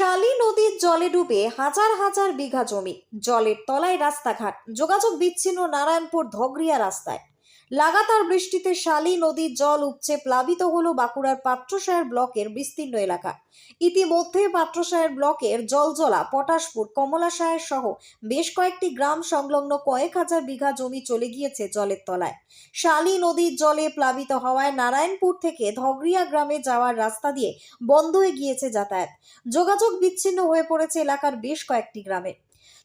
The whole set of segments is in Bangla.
শালী নদীর জলে ডুবে হাজার হাজার বিঘা জমি। জলের তলায় রাস্তাঘাট। যোগাযোগ বিচ্ছিন্ন নারায়ণপুর ধগরিয়া রাস্তায়। লাগাতার বৃষ্টিতে শালী নদীর জল উপচে প্লাবিত হলো বাঁকুড়ার পাত্রসায়ের ব্লকের বিস্তীর্ণ এলাকা। ইতিমধ্যে পাত্রসায়ের ব্লকের জলজলা, পটাশপুর কমলাসায়ের সহ বেশ কয়েকটি গ্রাম সংলগ্ন কয়েক হাজার বিঘা জমি চলে গিয়েছে জলের তলায়। শালী নদীর জলে প্লাবিত হওয়ায় নারায়ণপুর থেকে ধগরিয়া গ্রামে যাওয়ার রাস্তা দিয়ে বন্ধ হয়ে গিয়েছে যাতায়াত। যোগাযোগ বিচ্ছিন্ন হয়ে পড়েছে এলাকার বেশ কয়েকটি গ্রামে।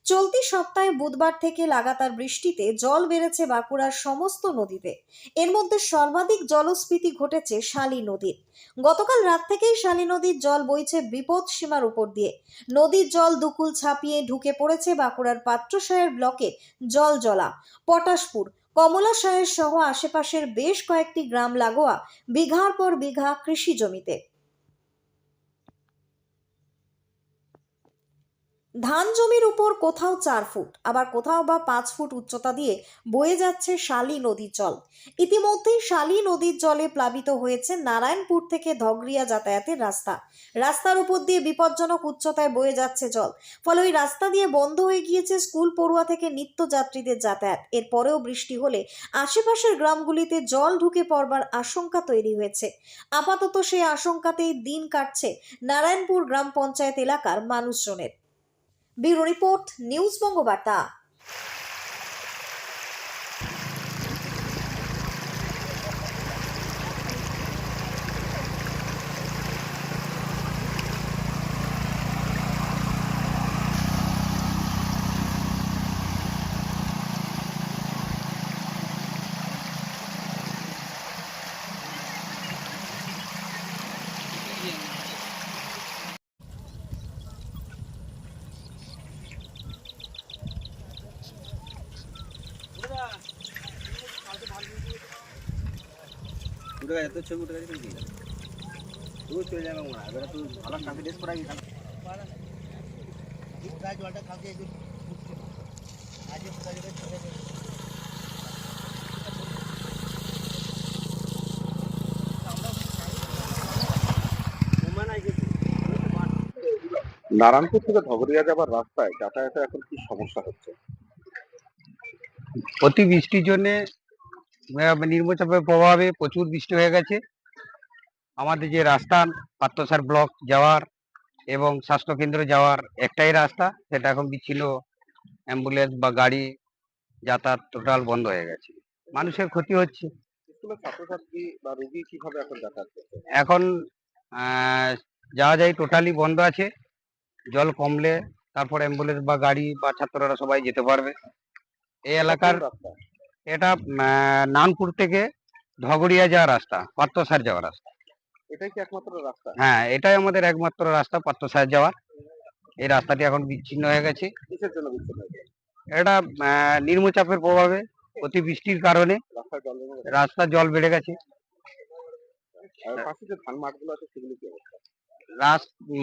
চলতি সপ্তাহে বুধবার থেকে লাগাতার বৃষ্টিতে জল বেড়েছে বাঁকুড়ার সমস্ত নদীতে। এর মধ্যে সর্বাধিক জলস্ফীতি ঘটেছে শালী নদীর। গতকাল রাত থেকেই শালী নদীর জল বইছে বিপদ সীমার উপর দিয়ে। নদীর জল দুকুল ছাপিয়ে ঢুকে পড়েছে বাঁকুড়ার পাত্রসায়ের ব্লকে জল জলা পটাশপুর কমলাসায়ের সহ আশেপাশের বেশ কয়েকটি গ্রাম লাগোয়া বিঘার পর বিঘা কৃষি জমিতে। ধান জমির উপর কোথাও চার ফুট, আবার কোথাও বা পাঁচ ফুট উচ্চতা দিয়ে বয়ে যাচ্ছে শালী নদীর জল। ইতিমধ্যেই শালী নদীর জলে প্লাবিত হয়েছে নারায়ণপুর থেকে ধগরিয়া যাতায়াতের রাস্তা। রাস্তার উপর দিয়ে বিপজ্জনক উচ্চতায় বয়ে যাচ্ছে জল। ফলে ওই রাস্তা দিয়ে বন্ধ হয়ে গিয়েছে স্কুল পড়ুয়া থেকে নিত্যযাত্রীদের যাতায়াত। এরপরেও বৃষ্টি হলে আশেপাশের গ্রামগুলিতে জল ঢুকে পড়বার আশঙ্কা তৈরি হয়েছে। আপাতত সেই আশঙ্কাতেই দিন কাটছে নারায়ণপুর গ্রাম পঞ্চায়েত এলাকার মানুষজনের। Bureau report news Bangabarta. গেছে ছবি উঠে গেছে তুই তুই চলে যাবে মনে হয়। তুই ভালো জলটা খাবে আজ নারায়ণপুর থেকে ধগরিয়া যাবার রাস্তায় যাতায়াতে এখন কি সমস্যা হচ্ছে? অতি বৃষ্টির জন্য নিম্নচাপের প্রভাবে প্রচুর বৃষ্টি হয়ে গেছে। আমাদের যে রাস্তা পাত্রসার ব্লক যাওয়ার এবং স্বাস্থ্যকেন্দ্র যাওয়ার একটাই রাস্তা সেটা এখন বিচ্ছিন্ন অ্যাম্বুলেন্স বা গাড়ি যাতায়াত টোটাল বন্ধ হয়ে গেছে। মানুষের ক্ষতি হচ্ছে। এখন যাওয়া যায় টোটালি বন্ধ আছে। জল কমলে তারপর অ্যাম্বুলেন্স বা গাড়ি বা ছাত্ররা সবাই যেতে পারবে। এই এলাকার এটা নানপুর থেকে ধগড়িয়া যাওয়ার রাস্তা পাত্রসার যাওয়ার রাস্তা। এটাই কি একমাত্র রাস্তা? হ্যাঁ এটাই আমাদের একমাত্র রাস্তা পাত্রসার যাওয়ার। এই রাস্তাটি এখন বিচ্ছিন্ন হয়ে গেছে। কিসের জন্য বিচ্ছিন্ন এটা নিম্নচাপের প্রভাবে অতি বৃষ্টির কারণে রাস্তার জল বেড়ে গেছে।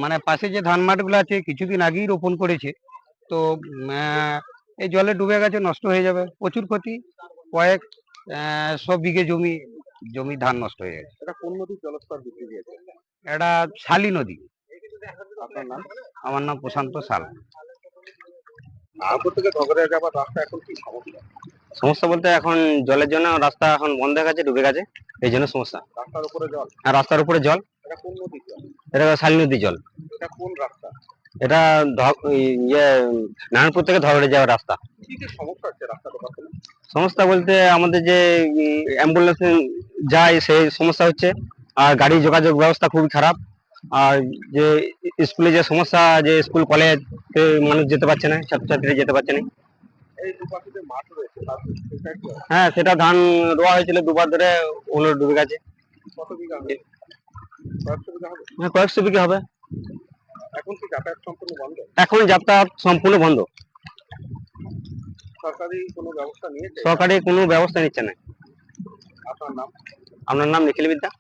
মানে পাশে যে ধান মাঠগুলো আছে কিছুদিন আগেই রোপণ করেছে। তো এই জলে ডুবে গেছে নষ্ট হয়ে যাবে প্রচুর ক্ষতি। কয়েক সব বিঘে জমি জমি ধান নষ্ট হয়ে গেছে। এটা কোন নদীর জলস্তর বৃদ্ধি দিয়েছে এটা শালি নদী। আপনার নাম? আমার নাম প্রশান্ত শাল নারায়ণপুর থেকে ধগরিয়া যাবার রাস্তা এখন কি সমস্যা? সমস্যা বলতে এখন জলের জন্য রাস্তা এখন বন্ধ হয়ে গেছে ডুবে গেছে এই জন্য সমস্যা। রাস্তার উপরে জল? আর রাস্তার উপরে জল। এটা কোন নদীর জল? এটা শালী নদী জল। এটা কোন রাস্তা? এটা ইয়ে নারায়ণপুর থেকে ধরে যাওয়ার রাস্তা। কি কি সমস্যা হচ্ছে রাস্তাটা সমস্যা বলতে আমাদের যে অ্যাম্বুলেন্স যায় সেই সমস্যা হচ্ছে। আর গাড়ি যোগাযোগ ব্যবস্থা খুবই খারাপ। আর যে স্কুলে যে সমস্যা যে স্কুল কলেজ মানুষ যেতে পারছে না ছাত্রছাত্রীরা যেতে পারছে না। হ্যাঁ সেটা ধান রোয়া হয়েছিল দুবার ধরে ওগুলো ডুবে গেছে। হ্যাঁ কয়েকশো বিঘে হবে। এখন যাতায়াত সম্পূর্ণ বন্ধ। সরকারি কোনো ব্যবস্থা নিয়েছে? সরকারি কোনো ব্যবস্থা নিচ্ছে না। আপনার নাম? আপনার নাম নিখিল বিদ্যা